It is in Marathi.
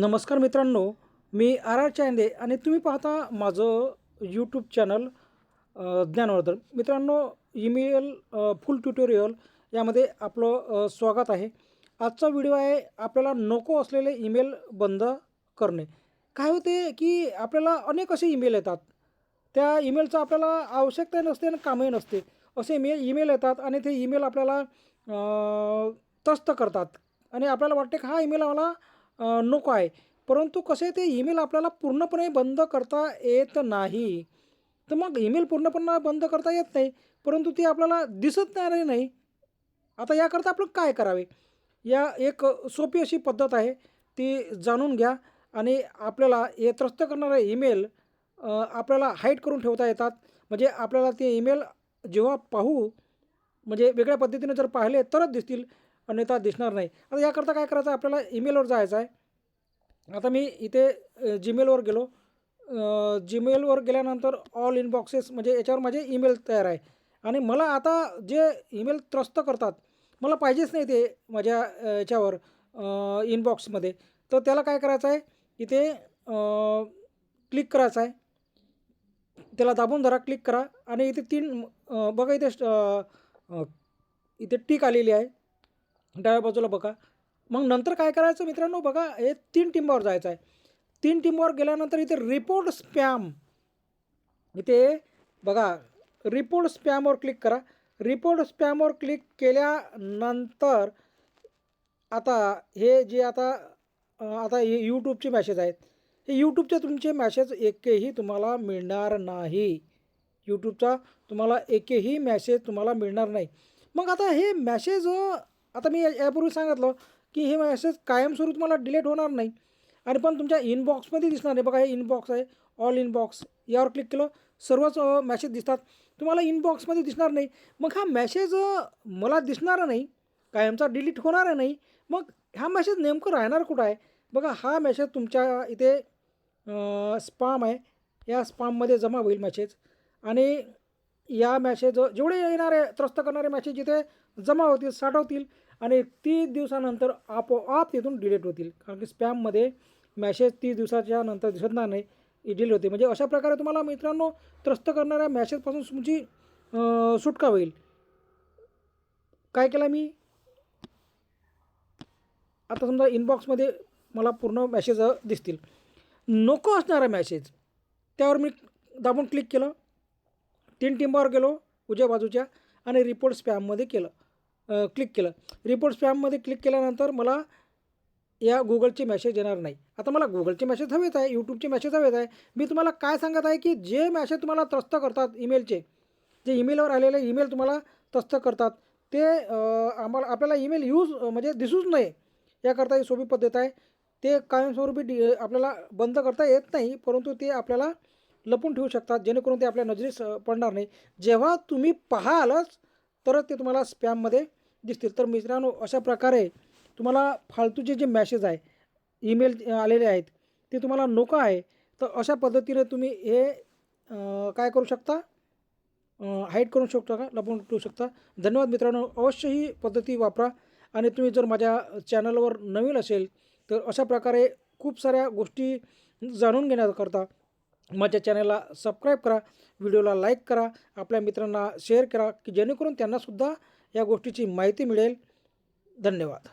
नमस्कार मित्रांनो मी आर आर चांदे आणि तुम्ही पाहता माझं यूट्यूब चॅनल ज्ञानवर्धन. मित्रांनो ईमेल फुल ट्युटोरियल यामध्ये आपलं स्वागत आहे. आजचा व्हिडिओ आहे आपल्याला नको असलेले ईमेल बंद करणे. काय होते की आपल्याला अनेक असे ईमेल येतात. त्या ईमेलचं आपल्याला आवश्यकता नसते आणि कामही नसते. असे मे ईमेल येतात आणि ते ईमेल आपल्याला तस्त त्रस्त करतात. आणि आपल्याला वाटते का हा ईमेल आम्हाला नको आहे. परंतु कसे ते ईमेल आपल्याला पूर्णपणे बंद करता येत नाही. तर मग ईमेल पूर्णपणे बंद करता येत नाही. परंतु ती आपल्याला दिसत नाही नाही. आता याकरता आपण काय करावे? या एक सोपी अशी पद्धत आहे. ती जाणून घ्या आणि आपल्याला हे त्रस्त करणारे ईमेल आपल्याला हाईट करून ठेवता येतात. म्हणजे आपल्याला ते ईमेल जेव्हा पाहू म्हणजे वेगळ्या पद्धतीने जर पाहिले तरच दिसतील. अन्यथा दिसणार नाही. आता याकरता काय करायचं आहे आपल्याला ईमेलवर जायचं आहे. आता मी इथे जीमेलवर गेलो. जीमेलवर गेल्यानंतर ऑल इनबॉक्सेस म्हणजे याच्यावर माझे ईमेल तयार आहे. आणि मला आता जे ईमेल त्रस्त करतात मला पाहिजेच नाही ते माझ्या याच्यावर इनबॉक्समध्ये तर त्याला काय करायचं आहे इथे क्लिक करायचं आहे. त्याला दाबून धरा क्लिक करा. आणि इथे तीन बघा इथे इथे टीक आलेली आहे. डाव्या बाजूला बघा. मग नंतर काय करायचं मित्रांनो? बघा हे तीन टिंबावर जायचं आहे तीन टिंबावर गेल्यानंतर इथे रिपोर्ट स्पॅम इथे बघा रिपोर्ट स्पॅमवर क्लिक करा. रिपोर्ट स्पॅमवर क्लिक केल्यानंतर आता हे जे आता आता हे यूट्यूबचे मॅसेज आहेत. हे यूट्यूबचे तुमचे मॅसेज एकही तुम्हाला मिळणार नाही. यूट्यूबचा तुम्हाला एकही मॅसेज तुम्हाला मिळणार नाही. मग आता हे मॅसेज आता मी या- यापूर्वी सांगितलं की हे मॅसेज कायमस्वरूप तुम्हाला डिलीट होणार नाही. आणि पण तुमच्या इनबॉक्समध्ये दिसणार नाही. बघा हे इनबॉक्स आहे. ऑल इनबॉक्स यावर क्लिक केलं सर्वच मॅसेज दिसतात. तुम्हाला इनबॉक्समध्ये दिसणार नाही. मग हा मॅसेज मला दिसणार नाही कायमचा डिलीट होणार नाही मग हा मॅसेज नेमकं राहणार कुठं आहे? बघा हा मॅसेज तुमच्या इथे स्पाम आहे. या स्पाममध्ये जमा होईल मॅसेज आणि या मॅसेज जेवढे येणारे त्रस्त करणारे मॅसेज जिथे जमा होतील साठवतील आणि तीस दिवसानंतर आपोआप तिथून डिलीट होतील. कारण की स्पॅममध्ये मॅसेज तीस दिवसाच्या नंतर दिसत नाही डिलीट होते. म्हणजे अशा प्रकारे तुम्हाला मित्रांनो त्रस्त करणाऱ्या मॅसेजपासून तुमची सुटका होईल. काय केलं मी? आता समजा इनबॉक्समध्ये मला पूर्ण मॅसेज दिसतील. नको असणारा मॅसेज त्यावर मी दाबून क्लिक केलं. तीन टिंबावर गेलो उजव्या बाजूच्या आणि रिपोर्ट स्पॅममध्ये केलं. क्लिक केलं. रिपोर्ट स्पॅममध्ये क्लिक केल्यानंतर मला या गुगलचे मॅसेज येणार नाही. आता मला गुगलचे मॅसेज हवेत आहे यूट्यूबचे मॅसेज हवेत आहे. मी तुम्हाला काय सांगत आहे की जे मॅसेज तुम्हाला त्रस्त करतात ईमेलचे जे ईमेलवर आलेले ईमेल तुम्हाला त्रस्त करतात ते आम्हाला आपल्याला ईमेल यूज म्हणजे दिसूच नये. याकरता ही सोपी पद्धत आहे. ते कायमस्वरूपी डी आपल्याला बंद करता येत नाही परंतु ते आपल्याला लपून ठेवू शकतात जेणेकरून ते आपल्या नजरेस पडणार नाही. जेव्हा तुम्ही पाहालच तरच ते तुम्हाला स्पॅममध्ये दिसतील. तर मित्रांनो अशा प्रकारे तुम्हाला फालतूचे जे मॅसेज आहे ईमेल आलेले आहेत ते तुम्हाला नको आहे. तर अशा पद्धतीने तुम्ही हे काय करू शकता? हाईट करू शकता का? लपून ठेवू शकता. धन्यवाद मित्रांनो. अवश्य ही पद्धती वापरा. आणि तुम्ही जर माझ्या चॅनलवर नवीन असेल तर अशा प्रकारे खूप साऱ्या गोष्टी जाणून घेण्याकरता माझ्या चॅनलला सबस्क्राईब करा व्हिडिओला लाईक करा आपल्या मित्रांना शेअर करा की जेणेकरून त्यांनासुद्धा या गोष्टीची माहिती मिळेल. धन्यवाद.